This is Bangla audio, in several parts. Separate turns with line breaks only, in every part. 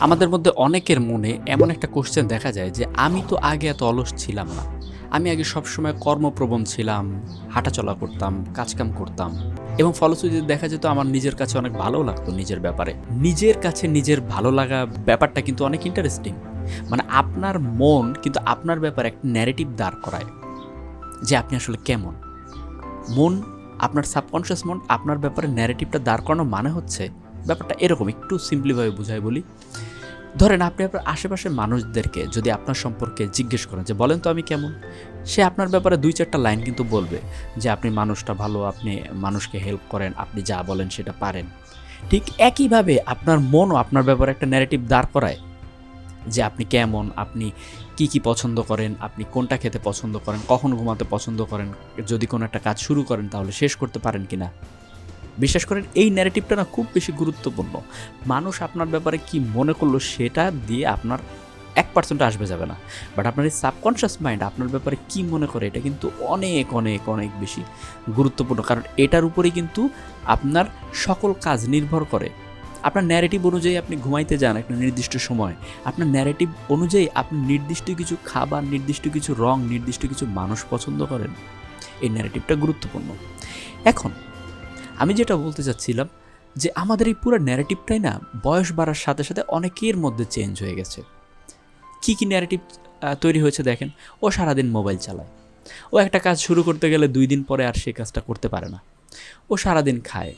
আমাদের মধ্যে অনেকের মনে এমন একটা কোশ্চেন দেখা যায় যে, আমি তো আগে এত অলস ছিলাম না। আমি আগে সবসময় কর্মপ্রবণ ছিলাম, হাঁটাচলা করতাম, কাজকাম করতাম। এবং ফলশ্রুতিতে দেখা যেত আমার নিজের কাছে অনেক ভালো লাগতো নিজের ব্যাপারে। নিজের কাছে নিজের ভালো লাগা ব্যাপারটা কিন্তু অনেক ইন্টারেস্টিং মানে আপনার মন কিন্তু আপনার ব্যাপারে একটা ন্যারেটিভ দাঁড় করায় যে, আপনি আসলে কেমন? মন, আপনার সাবকনশিয়াস মন, আপনার ব্যাপারে ন্যারেটিভটা দাঁড় করানো মানে হচ্ছে ব্যাপারটা এরকম, একটু সিম্পলিভাবে বুঝাই বলি। ধরেন আপনি আপনার আশেপাশের মানুষদেরকে যদি আপনার সম্পর্কে জিজ্ঞেস করেন যে, বলেন তো আমি কেমন? সে আপনার ব্যাপারে দুই চারটা লাইন কিন্তু বলবে যে, আপনি মানুষটা ভালো, আপনি মানুষকে হেল্প করেন, আপনি যা বলেন সেটা পারেন। ঠিক একইভাবে আপনার মনও আপনার ব্যাপারে একটা ন্যারেটিভ দাঁড় করায় যে, আপনি কেমন? আপনি কি কি পছন্দ করেন? আপনি কোনটা খেতে পছন্দ করেন? কখন ঘুমাতে পছন্দ করেন? যদি কোনো একটা কাজ শুরু করেন তাহলে শেষ করতে পারেন কিনা? বিশ্বাস করেন এই ন্যারেটিভটা না খুব বেশি গুরুত্বপূর্ণ। মানুষ আপনার ব্যাপারে কি মনে করল সেটা দিয়ে আপনার এক পার্সেন্ট আসবে যাবে না। বাট আপনার এই সাবকনশিয়াস মাইন্ড আপনার ব্যাপারে কি মনে করে এটা কিন্তু অনেক অনেক অনেক বেশি গুরুত্বপূর্ণ। কারণ এটার উপরেই কিন্তু আপনার সকল কাজ নির্ভর করে। আপনার ন্যারেটিভ অনুযায়ী আপনি ঘুমাইতে যান একটা নির্দিষ্ট সময়। আপনার ন্যারেটিভ অনুযায়ী আপনি নির্দিষ্ট কিছু খাবার, নির্দিষ্ট কিছু রং, নির্দিষ্ট কিছু মানুষ পছন্দ করেন। এই ন্যারেটিভটা গুরুত্বপূর্ণ। এখন আমি যেটা বলতে চাচ্ছিলাম যে আমাদের এই পুরো ন্যারেটিভটাই না বয়স বাড়ার সাথে সাথে অনেকের মধ্যে চেঞ্জ হয়ে গেছে। কী কী ন্যারেটিভ তৈরি হয়েছে দেখেন? ও সারাদিন মোবাইল চালায়। ও একটা কাজ শুরু করতে গেলে দুই দিন পরে আর সেই কাজটা করতে পারে না। ও সারাদিন খায়।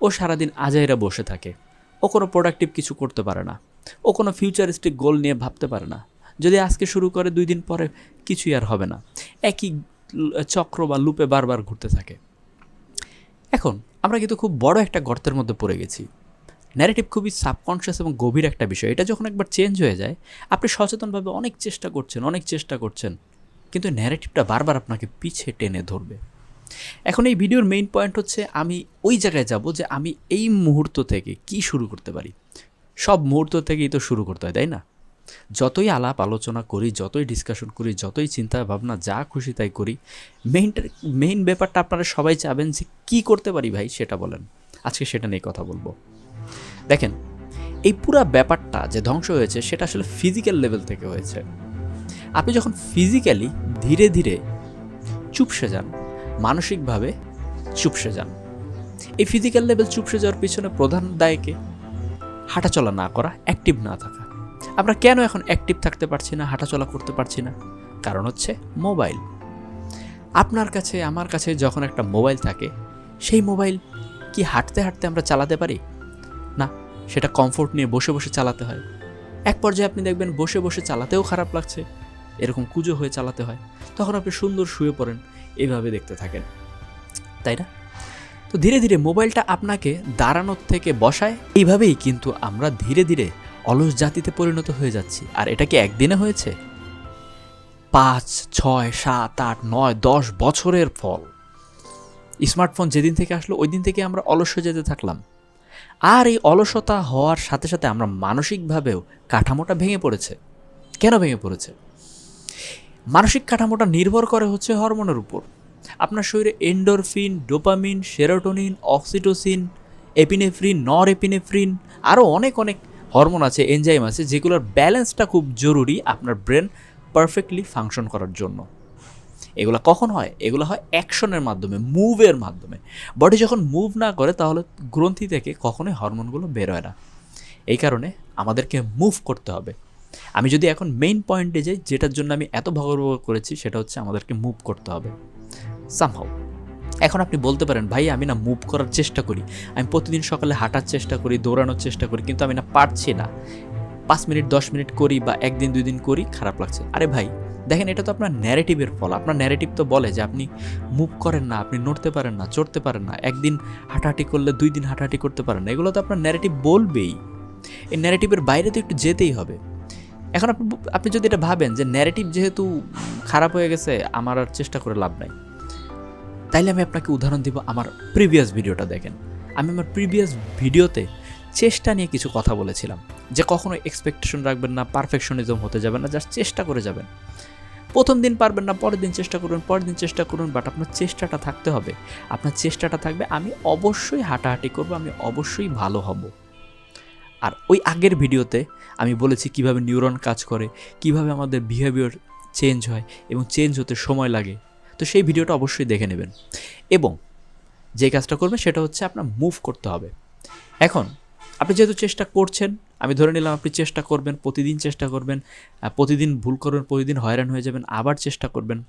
ও সারাদিন আজাইরা বসে থাকে। ও কোনো প্রোডাক্টিভ কিছু করতে পারে না। ও কোনো ফিউচারিস্টিক গোল নিয়ে ভাবতে পারে না। যদি আজকে শুরু করে দুই দিন পরে কিছুই আর হবে না। একই চক্র বা লুপে বারবার ঘুরতে থাকে। এখন আমরা কিন্তু খুব বড় একটা গর্তের মধ্যে পড়ে গেছি। ন্যারেটিভ খুবই সাবকনশিয়াস এবং গভীর একটা বিষয়। এটা যখন একবার চেঞ্জ হয়ে যায়, আপনি সচেতনভাবে অনেক চেষ্টা করছেন, অনেক চেষ্টা করছেন, কিন্তু ন্যারেটিভটা বারবার আপনাকে পিছে টেনে ধরবে। এখন এই ভিডিওর মেইন পয়েন্ট হচ্ছে, আমি ওই জায়গায় যাব যে আমি এই মুহূর্ত থেকে কি শুরু করতে পারি। সব মুহূর্ত থেকেই তো শুরু করতে হয়, তাই না? যতই আলাপ আলোচনা করি, যতই ডিসকাশন করি, যতই চিন্তা ভাবনা যা খুশি তাই করি মেইনটা মেইন ব্যাপারটা আপনারা সবাই চাবেন যে কী করতে পারি ভাই সেটা বলেন। আজকে সেটা নিয়ে কথা বলব। দেখেন, এই পুরা ব্যাপারটা যে ধ্বংস হয়েছে, সেটা আসলে ফিজিক্যাল লেভেল থেকে হয়েছে। আপনি যখন ফিজিক্যালি ধীরে ধীরে চুপসে যান, মানসিকভাবে চুপসে যান, এই ফিজিক্যাল লেভেল চুপসে যাওয়ার পিছনে প্রধান দায়কে হাঁটাচলা না করা অ্যাক্টিভ না থাকা। আমরা কেন এখন অ্যাক্টিভ থাকতে পারছি না, হাঁটাচলা করতে পারছি না? কারণ হচ্ছে মোবাইল আপনার কাছে, আমার কাছে যখন একটা মোবাইল থাকে, সেই মোবাইল কি হাঁটতে হাঁটতে আমরা চালাতে পারি? না, সেটা কমফোর্ট নিয়ে বসে বসে চালাতে হয়। এক পর্যায়ে আপনি দেখবেন বসে বসে চালাতেও খারাপ লাগছে, এরকম কুজো হয়ে চালাতে হয়। তখন আপনি সুন্দর শুয়ে পড়েন, এভাবে দেখতে থাকেন। তাই না? তো ধীরে ধীরে মোবাইলটা আপনাকে দাঁড়ানোর থেকে বসায়, এইভাবেই কিন্তু আমরা ধীরে ধীরে অলস জাতিতে পরিণত হয়ে যাচ্ছি। আর এটা কি একদিনে হয়েছে? পাঁচ, ছয়, সাত, আট, নয়, দশ বছরের ফল। স্মার্টফোন যেদিন থেকে আসলো ওই দিন থেকে আমরা অলস হয়ে যেতে থাকলাম। আর এই অলসতা হওয়ার সাথে সাথে আমরা মানসিকভাবেও কাঠামোটা ভেঙে পড়েছে। কেন ভেঙে পড়েছে? মানসিক কাঠামোটা নির্ভর করে হচ্ছে হরমোনের উপর। আপনার শরীরে endorphin dopamine serotonin oxytocin epinephrine norepinephrine আরও অনেক অনেক হরমোন আছে এনজাইম আছে, যেগুলোর ব্যালেন্সটা খুব জরুরি আপনার ব্রেন পারফেক্টলি ফাংশন করার জন্য। এগুলো কখন হয়? এগুলো হয় অ্যাকশনের মাধ্যমে মুভের মাধ্যমে। বডি যখন মুভ না করে, তাহলে গ্রন্থি থেকে কখনোই হরমোনগুলো বের হয় না। এই কারণে আমাদেরকে মুভ করতে হবে। আমি যদি এখন মেইন পয়েন্টে যাই, যেটার জন্য আমি এত ভগর করেছি, সেটা হচ্ছে আমাদেরকে মুভ করতে হবে। সামহাও এখন আপনি বলতে পারেন, ভাই, আমি না মুভ করার চেষ্টা করি। আমি প্রতিদিন সকালে হাঁটার চেষ্টা করি, দৌড়ানোর চেষ্টা করি, কিন্তু আমি না পারছি না। পাঁচ মিনিট, দশ মিনিট করি বা একদিন, দুই দিন করি, খারাপ লাগছে। আরে ভাই, দেখেন এটা তো আপনার ন্যারেটিভের ফল। আপনার ন্যারেটিভ তো বলে যে আপনি মুভ করেন না, আপনি নড়তে পারেন না, চড়তে পারেন না, একদিন হাঁটাহাঁটি করলে দুই দিন হাঁটাহাঁটি করতে পারেন না। এগুলো তো আপনার ন্যারেটিভ বলবেই। এই ন্যারেটিভের বাইরে তো একটু যেতেই হবে। এখন আপনি আপনি যদি এটা ভাবেন যে ন্যারেটিভ যেহেতু খারাপ হয়ে গেছে, আমার আর চেষ্টা করে লাভ নাই। তাইলে আমি আপনাকে উদাহরণ দিব আমার প্রিভিয়াস ভিডিওটা দেখেন। আমি আমার প্রিভিয়াস ভিডিওতে চেষ্টা নিয়ে কিছু কথা বলেছিলাম, যে কখনো এক্সপেকটেশন রাখবেন না পারফেকশনিজম হতে যাবেন না জাস্ট চেষ্টা করে যাবেন। প্রথম দিন পারবেন না, পরের দিন চেষ্টা করুন, পরের দিন চেষ্টা করুন বাট আপনার চেষ্টাটা থাকতে হবে। আপনার চেষ্টাটা থাকবে, আমি অবশ্যই হাঁটাহাঁটি করব, আমি অবশ্যই ভালো হব। আর ওই আগের ভিডিওতে আমি বলেছি কীভাবে নিউরন কাজ করে, কীভাবে আমাদের বিহেভিয়ার চেঞ্জ হয় এবং চেঞ্জ হতে সময় লাগে। তো সেই ভিডিওটা অবশ্যই দেখে নেবেন। এবং যে কাজটা করবেন সেটা হচ্ছে আপনার মুভ করতে হবে। এখন, আপনি যেহেতু চেষ্টা করছেন, আমি ধরে নিলাম আপনি চেষ্টা করবেন, প্রতিদিন চেষ্টা করবেন প্রতিদিন ভুল করবেন, প্রতিদিন হয়রান হয়ে যাবেন, আবার চেষ্টা করবেন।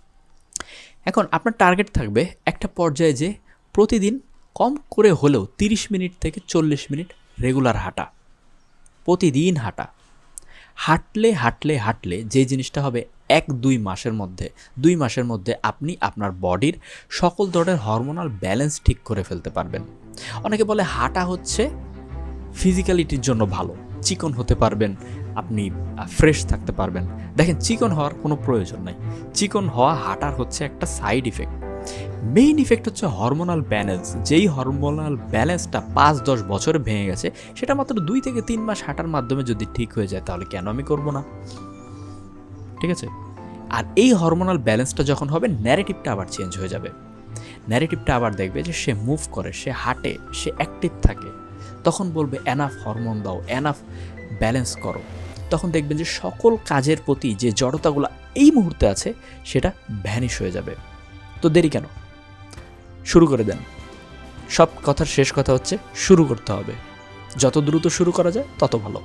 এখন আপনার টার্গেট থাকবে একটা পর্যায়ে যে প্রতিদিন কম করে হলেও তিরিশ মিনিট থেকে চল্লিশ মিনিট রেগুলার হাঁটা। প্রতিদিন হাঁটা। হাঁটলে হাঁটলে হাঁটলে যে জিনিসটা হবে এক দুই মাসের মধ্যে। দুই মাসের মধ্যে আপনি আপনার বডির সকল ধরনের হরমোনাল ব্যালেন্স ঠিক করে ফেলতে পারবেন। অনেকে বলে হাঁটা হচ্ছে ফিজিক্যালিটির জন্য ভালো। চিকন হতে পারবেন, আপনি ফ্রেশ থাকতে পারবেন। দেখেন, চিকন হওয়ার কোনো প্রয়োজন নাই। চিকন হওয়া হাঁটার হচ্ছে একটা সাইড ইফেক্ট মেইন ইফেক্ট হচ্ছে হরমোনাল ব্যালেন্স যেই হরমোনাল ব্যালেন্সটা পাঁচ, দশ বছরে ভেঙে গেছে, সেটা মাত্র দুই থেকে তিন মাস হাঁটার মাধ্যমে যদি ঠিক হয়ে যায়, তাহলে কেন আমি করব না? ঠিক আছে? আর এই হরমোনাল ব্যালেন্সটা যখন হবে ন্যারেটিভটা আবার চেঞ্জ হয়ে যাবে। ন্যারেটিভটা আবার দেখবে যে সে মুভ করে, সে হাঁটে, সে অ্যাক্টিভ থাকে। তখন বলবে এনাফ হরমোন দাও এনাফ ব্যালেন্স করো। তখন দেখবেন যে সকল কাজের প্রতি যে জড়তাগুলো এই মুহূর্তে আছে, সেটা ভ্যানিশ হয়ে যাবে। তো দেরি কেন? শুরু করে দেন। সব কথার শেষ কথা হচ্ছে, শুরু করতে হবে। যত দ্রুত শুরু করা যায়, তত ভালো।